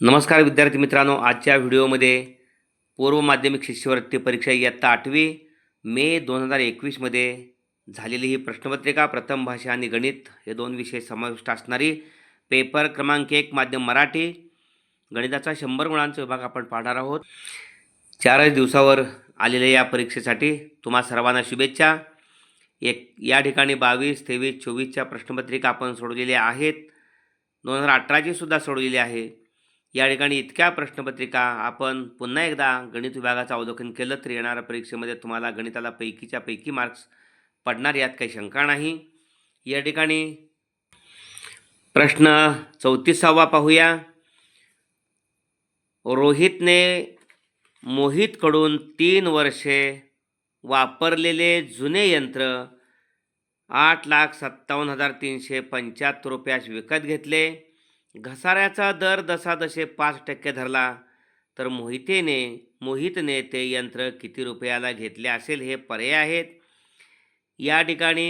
नमस्कार विद्यार्थी मित्रांनो आजच्या व्हिडिओमध्ये पूर्व माध्यमिक शिष्यवृत्ती परीक्षा इयत्ता आठवी मे दोन हजार एकवीसमध्ये झालेली ही प्रश्नपत्रिका प्रथम भाषा आणि गणित हे दोन विषय समाविष्ट असणारी पेपर क्रमांक एक माध्यम मराठी. गणिताचा शंभर गुणांचा विभाग आपण पाहणार आहोत. चारच दिवसावर आलेल्या या परीक्षेसाठी तुम्हा सर्वांना शुभेच्छा. एक या ठिकाणी बावीस तेवीस चोवीसच्या प्रश्नपत्रिका आपण सोडवलेल्या आहेत. दोन हजार अठराची सुद्धा सोडवलेली आहे. या ठिकाणी इतक्या प्रश्नपत्रिका आपण पुन्हा एकदा गणित विभागाचं अवलोकन केलं तर येणाऱ्या परीक्षेमध्ये तुम्हाला गणिताला पैकीच्या पैकी मार्क्स पडणार यात काही शंका नाही. या ठिकाणी प्रश्न चौतीसावा पाहूया. रोहितने मोहितकडून तीन वर्षे वापरलेले जुने यंत्र आठ लाख सत्तावन्न हजार तीनशे पंच्याहत्तर रुपयास विकत घेतले. घसाऱ्याचा दर दसादशे पाच टक्के धरला तर मोहितेने मोहितने ते यंत्र किती रुपयाला घेतले असेल हे पर्याय आहेत? या ठिकाणी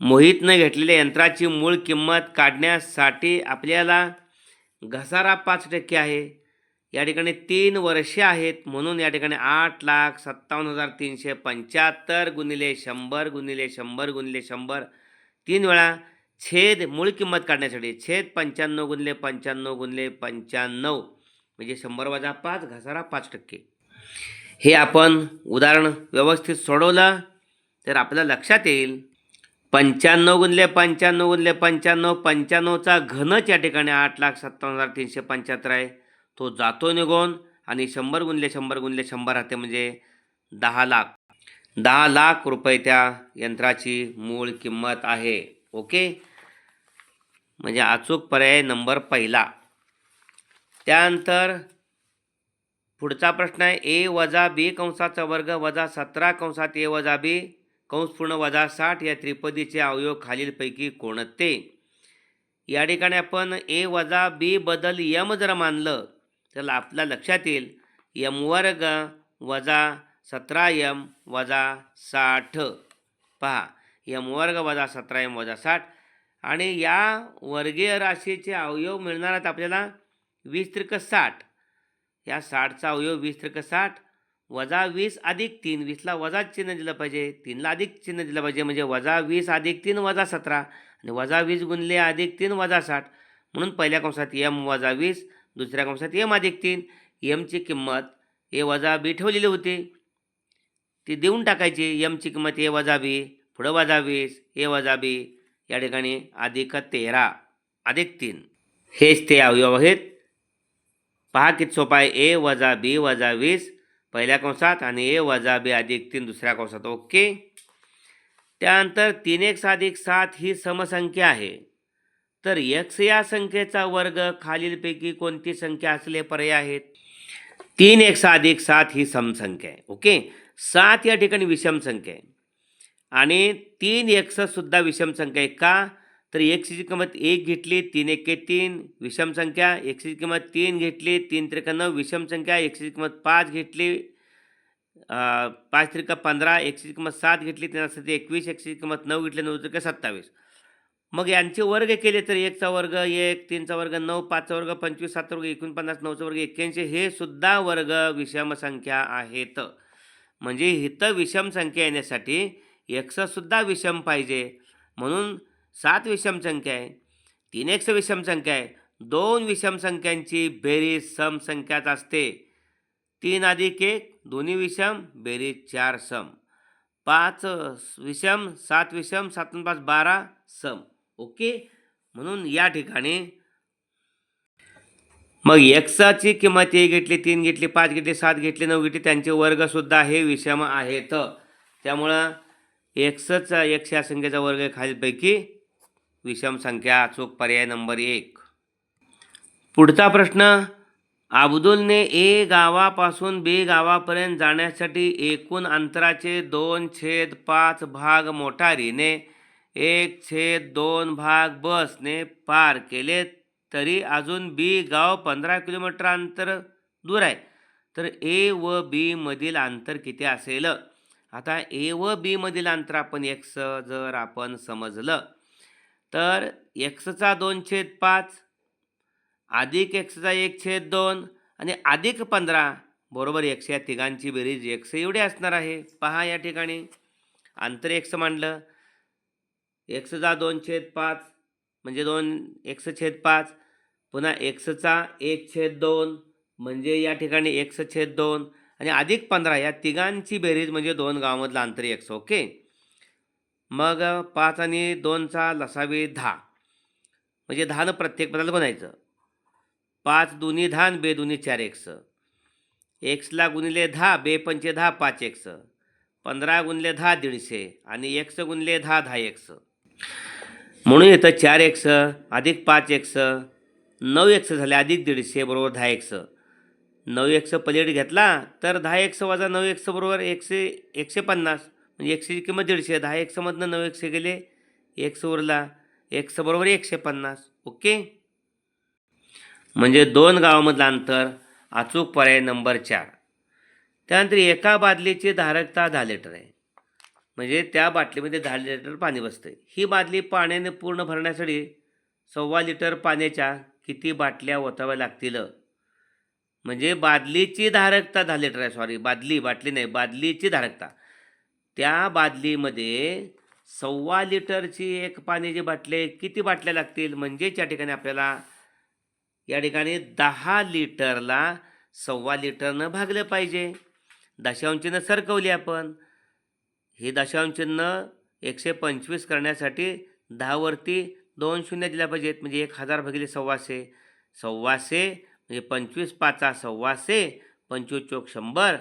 मोहितने घेतलेल्या यंत्राची मूळ किंमत काढण्यासाठी आपल्याला घसारा पाच टक्के आहे. या ठिकाणी तीन वर्षे आहेत म्हणून या ठिकाणी आठ लाख सत्तावन्न हजार तीनशे पंच्याहत्तर गुणिले शंभर गुणिले शंभर गुणिले शंभर तीन वेळा छेद मूळ किंमत काढण्यासाठी छेद पंच्याण्णव गुणले पंच्याण्णव गुणले पंच्याण्णव म्हणजे शंभर वजा पाच घसारा पाच टक्के. हे आपण उदाहरण व्यवस्थित सोडवलं तर आपल्या लक्षात येईल पंच्याण्णव गुणले पंच्याण्णव गुणले पंच्याण्णव पंच्याण्णवचा घनच या ठिकाणी आठ लाख सत्तावन्न हजार तीनशे पंच्याहत्तर आहे. तो जातो निघून आणि शंभर गुणले शंभर गुणले शंभर राहते म्हणजे दहा लाख. दहा लाख रुपये त्या यंत्राची मूळ किंमत आहे. ओके? म्हणजे अचूक पर्याय नंबर पहिला. त्यानंतर पुढचा प्रश्न आहे ए वजा बी कंसाचा वर्ग वजा सतरा कंसात ए वजा बी कंस पूर्ण वजा साठ या त्रिपदीचे अवयव खालीलपैकी कोणते? या ठिकाणी आपण ए वजा बी बदल यम जर मानलं तर आपल्या लक्षात येईल यम वर्ग वजा सतरा यम वजा साठ. पहा यम वर्ग वजा सतरा यम वजा साठ आणि या वर्गीय राशीचे अवयव मिळणार आहेत आपल्याला वीस त्रिक साठ. या साठचा अवयव वीस त्रिक साठ वजा वीस अधिक तीन. वीसला वजा चिन्ह दिलं पाहिजे. तीनला अधिक चिन्ह दिलं पाहिजे म्हणजे वजा वीस अधिक तीन वजा सतरा आणि वजा वीस गुणले अधिक तीन वजा साठ. म्हणून पहिल्या कंसात यम वजा वीस दुसऱ्या कंसात यम अधिक तीन. यमची किंमत ए वजा बी ठेवलेली होती. ती देऊन टाकायची. यमची किंमत ए वजा बी पुढं वजा वीस ए वजा बी या ठिकाणी अधिक तेरा अधिक तीन. हेच ते अवयव आहेत. पहा किती सोपा आहे. ए वजा बी वजा वीस पहिल्या कंसात आणि ए वजा बी अधिक तीन दुसऱ्या कंसात. ओके? त्यानंतर तीन एक्स अधिक सात ही समसंख्या आहे. तर एक्स या संख्येचा वर्ग खालीलपैकी कोणती संख्या असले पर्याय आहेत? तीन एक्स अधिक सात ही समसंख्या आहे. ओके? सात या ठिकाणी विषम संख्या आहे. आणि तीन एक्ससुद्धा विषम संख्या आहे का? तर एक्सची किंमत एक घेतली तीन एके तीन विषम संख्या एक्सची किंमत तीन घेतली तीन त्रिका नऊ विषम संख्या एक्सची किंमत पाच घेतली पाच त्रिका पंधरा एक्सची किंमत सात घेतली तीन असते एकवीस एकशेची किंमत नऊ घेतली नऊ त्रिका सत्तावीस. मग यांचे वर्ग केले तर एकचा वर्ग एक तीनचा वर्ग नऊ पाचचा वर्ग पंचवीस सातचा वर्ग एकोणपन्नास नऊचा वर्ग एक्क्याऐंशी हे सुद्धा वर्ग विषम संख्या आहेत. म्हणजे इथं विषम संख्या येण्यासाठी एक्ससुद्धा विषम पाहिजे. म्हणून सात विषम संख्या आहे तीन एक्स विषम संख्या आहे दोन विषम संख्यांची बेरीज सम संख्याच असते. तीन अधिक एक दोन्ही विषम बेरीज चार सम. पाच विषम सात विषम सात पाच बारा सम. ओके? म्हणून या ठिकाणी मग एक्साची किंमत एक घेतली तीन घेतली पाच घेतली सात घेतली नऊ घेतली त्यांचे वर्गसुद्धा हे विषम आहेत. त्यामुळं एक्सच एक्स या संख्येचा वर्ग आहे खालीलपैकी विषम संख्या अचूक पर्याय नंबर एक. पुढचा प्रश्न अब्दुलने ए गावापासून बी गावापर्यंत जाण्यासाठी एकूण अंतराचे दोन छेद पाच भाग मोटारीने एक छेद दोन भाग बसने पार केले तरी अजून बी गाव पंधरा किलोमीटर अंतर दूर आहे. तर ए व बी मधील अंतर किती असेल? आता ए व बीमधील अंतर आपण एक्स जर आपण समजलं तर एक्सचा दोन छेद पाच अधिक एक्सचा एक छेद दोन आणि अधिक पंधरा बरोबर एक्स या तिघांची बेरीज एक्स एवढी असणार आहे. पहा या ठिकाणी. अंतर एक्स मांडलं. एक्सचा दोन छेद पाच म्हणजे दोन एक्स छेद पाच पुन्हा एक्सचा एक छेद दोन म्हणजे या ठिकाणी एक्स छेद दोन आणि अधिक पंधरा या तिघांची बेरीज म्हणजे दोन गावामधलं अंतर एक्स ओके मग पाच आणि दोनचा लसावी दहा. म्हणजे दहानं प्रत्येक पदाला गुणायचं पाच दुनी दहा आणि बे दुनी चार एक्स एक्सला गुणिले दहा बे पंचे दहा पाच एक्स पंधरा गुणले दहा दीडशे. आणि एक्स गुणले दहा दहा एक्स म्हणून येतं चार एक्स अधिक पाच एक्स नऊ एक्स झाले अधिक दीडशे बरोबर दहा एक्स नऊ एकशे पलीड घेतला तर दहा एकशे वजा नऊ एक्स बरोबर एकशे एकशे पन्नास. म्हणजे एकशेची किंमत दीडशे दहा एकशेमधनं नऊ एकशे गेले एकशे उरला एकशे बरोबर एकशे पन्नास. ओके? म्हणजे दोन गावामधलं अंतर अचूक पर्याय नंबर चार. त्यानंतर एका बादलीची धारकता दहा लिटर आहे. म्हणजे त्या बाटलीमध्ये दहा लिटर पाणी बसतं ही बादली पाण्याने पूर्ण भरण्यासाठी सव्वा लिटर पाण्याच्या किती बाटल्या ओताव्या लागतील? म्हणजे बादलीची धारकता दहा लिटर आहे सॉरी बादली बाटली नाही बादलीची धारकता. त्या बादलीमध्ये सव्वा लिटरची एक पाण्याची बाटली किती बाटल्या लागतील? म्हणजेच या ठिकाणी आपल्याला या ठिकाणी दहा लिटरला सव्वा लिटरनं भागलं पाहिजे. दशांशचिन्ह सरकवली आपण. हे दशांशचिन्ह एकशे पंचवीस करण्यासाठी दहावरती दोन शून्य दिल्या पाहिजेत. म्हणजे एक हजार भागिले सव्वाशे. सव्वाशे म्हणजे पंचवीस पाचा सव्वाशे पंचवीस चोक शंभर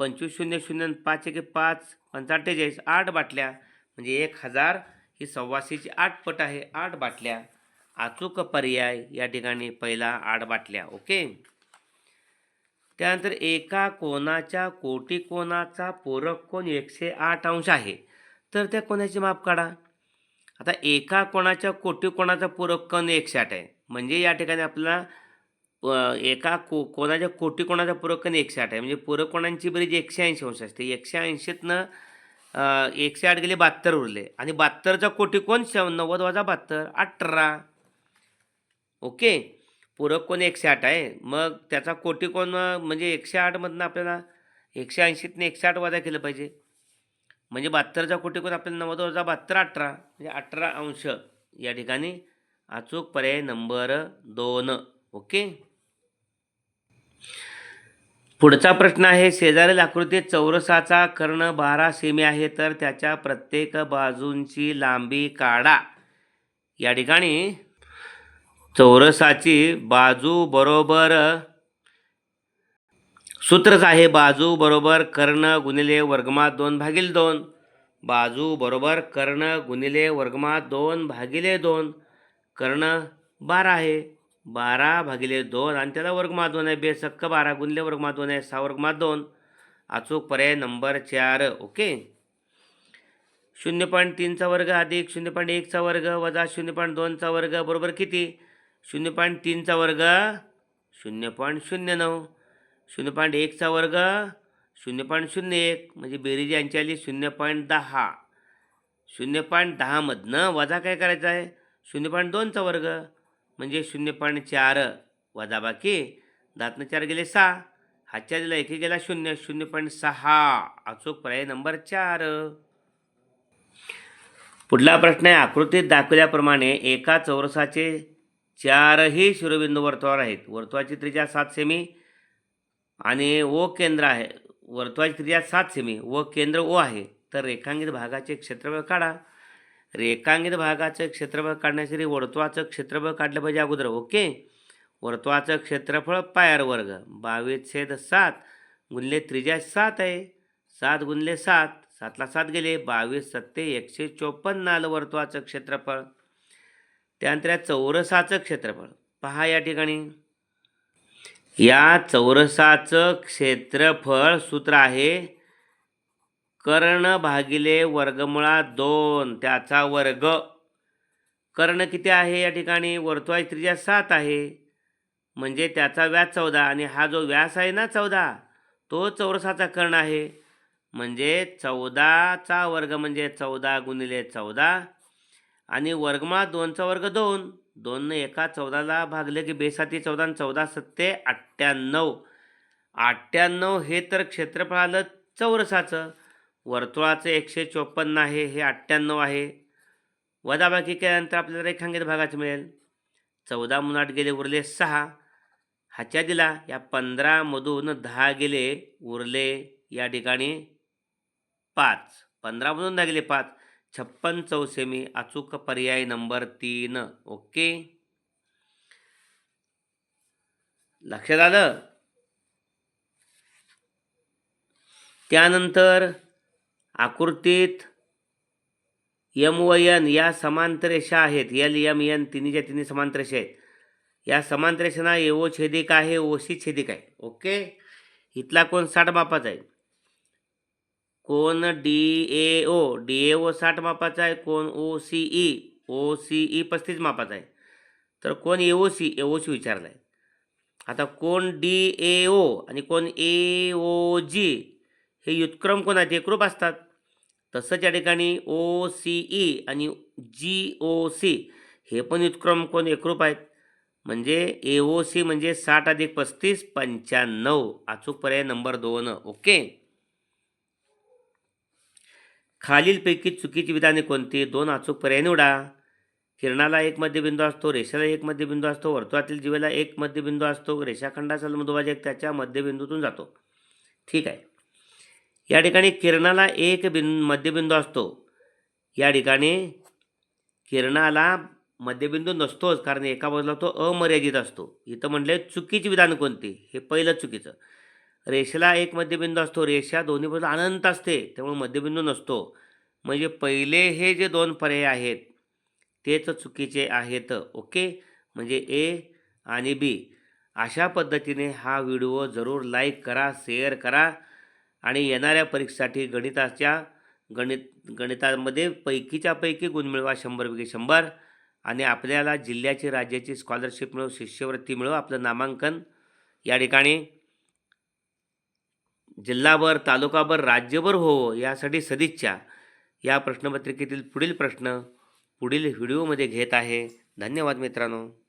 पंचवीस शून्य शून्य पाच एक पाच पंचाठ्ठेचाळीस आठ बाटल्या. म्हणजे एक हजार ही सव्वाशेची आठ पट आहे आठ बाटल्या. अचूक पर्याय या ठिकाणी पहिला आठ बाटल्या ओके? त्यानंतर एका कोणाच्या कोटी कोणाचा पूरक कोण एकशे आठ अंश आहे. तर त्या कोणाची माप काढा. आता एका कोणाच्या कोटी कोणाचा पूरक कोण एकशे आठ आहे. म्हणजे या ठिकाणी आपल्याला एका को कोणाच्या कोटी कोणाचा पूरक एकशे आठ आहे. म्हणजे पूरक कोणांची बरीच एकशे ऐंशी अंश असते. एकशे ऐंशीतनं एकशे आठ गेले बहात्तर उरले. आणि बहात्तरचा कोटी कोण? शं नव्वद वजा बहात्तर अठरा. ओके? पूरक कोण एकशे आठ आहे? मग त्याचा कोटी कोण म्हणजे एकशे आठमधनं आपल्याला एकशे ऐंशीतनं एकशे आठ वजा केलं पाहिजे. म्हणजे बहात्तरचा कोटी कोण? आपल्याला नव्वद वजा बहात्तर अठरा. म्हणजे अठरा अंश. या ठिकाणी अचूक पर्याय नंबर दोन. ओके? पुढचा प्रश्न आहे शेजारील आकृतीत चौरसाचा कर्ण बारा सेमी आहे तर त्याच्या प्रत्येक बाजूंची लांबी काढा. या ठिकाणी चौरसाची बाजू बरोबर सूत्रच आहे बाजू बरोबर कर्ण गुणिले वर्गमात दोन भागिले दोन. बाजू बरोबर कर्ण गुणिले वर्गमात दोन भागिले दोन. कर्ण बारा आहे. बारा भागिले दोन आणि त्याला वर्गमात दोन आहे बेसक्क बारा गुणले वर्गमात दोन आहे सहा वर्गमात दोन अचूक पर्याय नंबर चार ओके शून्य पॉईंट तीनचा वर्ग अधिक शून्य पॉईंट एकचा वर्ग वजा शून्य पॉईंट दोनचा वर्ग बरोबर किती शून्य पॉईंट तीनचा वर्ग शून्य पॉईंट शून्य नऊ शून्य पॉईंट एकचा वर्ग शून्य पॉईंट शून्य एक म्हणजे बेरीज यांची आली शून्य पॉईंट दहा शून्य पॉईंट दहामधनं वजा काय करायचं आहे शून्य पॉईंट दोनचा वर्ग म्हणजे शून्य पॉईंट चार वजाबाकी दातनं चार गेले सहा हातच्या दिला एक गेला शून्य शून्य पॉईंट सहा. अचूक पर्याय नंबर चार. पुढला प्रश्न आहे आकृतीत दाखवल्याप्रमाणे एका चौरसाचे चारही शिरोबिंदू वर्तुळावर आहेत. वर्तुळाची त्रिज्या सात सेमी आणि ओ केंद्र आहे. वर्तुळाची त्रिज्या सात सेमी व केंद्र ओ आहे. तर रेखांकित भागाचे क्षेत्रफळ काढा. रेखांकित भागाचं क्षेत्रफळ काढण्यासाठी वर्तुळाचं क्षेत्रफळ काढलं पाहिजे अगोदर ओके? वर्तुळाचं क्षेत्रफळ पायर वर्ग. बावीस छेद सात गुणले त्रिज्या सात आहे. सात गुणले सात सातला सात गेले. बावीस सत्ते एकशे चोपन्न आलं वर्तुळाचं क्षेत्रफळ. त्यानंतर या चौरसाचं क्षेत्रफळ. पहा या ठिकाणी. या चौरसाचं क्षेत्रफळ सूत्र आहे कर्ण भागिले वर्गमुळात दोन त्याचा वर्ग. कर्ण किती आहे या ठिकाणी? वर्तुळाची त्रिज्या सात आहे. म्हणजे त्याचा व्यास चौदा आणि हा जो व्यास आहे ना चौदा तो चौरसाचा कर्ण आहे. म्हणजे चौदाचा वर्ग म्हणजे चौदा गुणिले चौदा आणि वर्गमा दोनचा वर्ग दोन. दोननं एका चौदाला भागले की बेसाती चौदा आणि चौदा सत्ते अठ्ठ्याण्णव. अठ्ठ्याण्णव हे तर क्षेत्रफळ आलं चौरसाचं. वर्तुळाचं एकशे चोपन्न आहे हे अठ्ठ्याण्णव आहे. वजाबाकी केल्यानंतर आपल्याला रेखांकित भागाचं मिळेल. चौदा मुनाट गेले उरले सहा. हाच्या दिला या पंधरामधून दहा गेले उरले या ठिकाणी पाच. पंधरामधून दहा गेले पाच. छप्पन चौसेमी अचूक पर्याय नंबर तीन. ओके? लक्षात आलं? त्यानंतर आकृतीत यम व यन या समांतर रेषा आहेत. यल यम यन तिन्हीच्या तिन्ही समांतर रेषा आहेत. या समांतर रेषांना एओ छेदिक आहे ओसी छेदिक आहे. ओके? इथला कोण साठ मापाचा आहे? कोण D A O D A ओ साठ मापाचा आहे. कोण O C E O C E पस्तीस मापाचा आहे. तर कोण ए ओ सी ए ओ सी विचारला आहे आता कोण डी ए ओ आणि कोण ए ओ जी हे व्युत्क्रम कोण आहेत एकरूप असतात. तसंच या ठिकाणी ओ सी ई आणि जी ओ सी हे पण युत्क्रम कोण? एकरूप आहेत. म्हणजे ए ओ सी म्हणजे साठ अधिक पस्तीस पंच्याण्णव. अचूक पर्याय नंबर दोन. ओके? खालीलपैकी चुकीची विधाने कोणती? दोन अचूक पर्याय निवडा. किरणाला एक मध्यबिंदू असतो रेषेला एक मध्यबिंदू असतो वर्तुळातील जीवेला एक मध्यबिंदू असतो रेषाखंडाचा लंबदुभाजक त्याच्या मध्यबिंदूतून जातो. ठीक आहे. या ठिकाणी किरणाला एक बिन मध्यबिंदू असतो. या ठिकाणी किरणाला मध्यबिंदू नसतोच कारण एका बाजूला तो अमर्यादित असतो. इथं म्हणले चुकीची विधान कोणती? हे पहिलं चुकीचं. रेषेला एक मध्यबिंदू असतो. रेषा दोन्ही बाजूला अनंत असते त्यामुळे मध्यबिंदू नसतो. म्हणजे पहिले हे जे दोन पर्याय आहेत तेच चुकीचे आहेत. ओके? म्हणजे ए आणि बी. अशा पद्धतीने हा व्हिडिओ जरूर लाईक करा शेअर करा. आणि येणाऱ्या परीक्षेसाठी गणिताच्या गणित गणितामध्ये पैकीच्या पैकी गुण मिळवा शंभरपैकी शंभर. आणि आपल्याला जिल्ह्याची राज्याची स्कॉलरशिप मिळो शिष्यवृत्ती मिळो आपलं नामांकन या ठिकाणी. जिल्हाभर तालुकाभर राज्यभर हो यासाठी सदिच्छा. या प्रश्नपत्रिकेतील पुढील प्रश्न पुढील व्हिडिओमध्ये घेत आहे. धन्यवाद मित्रांनो.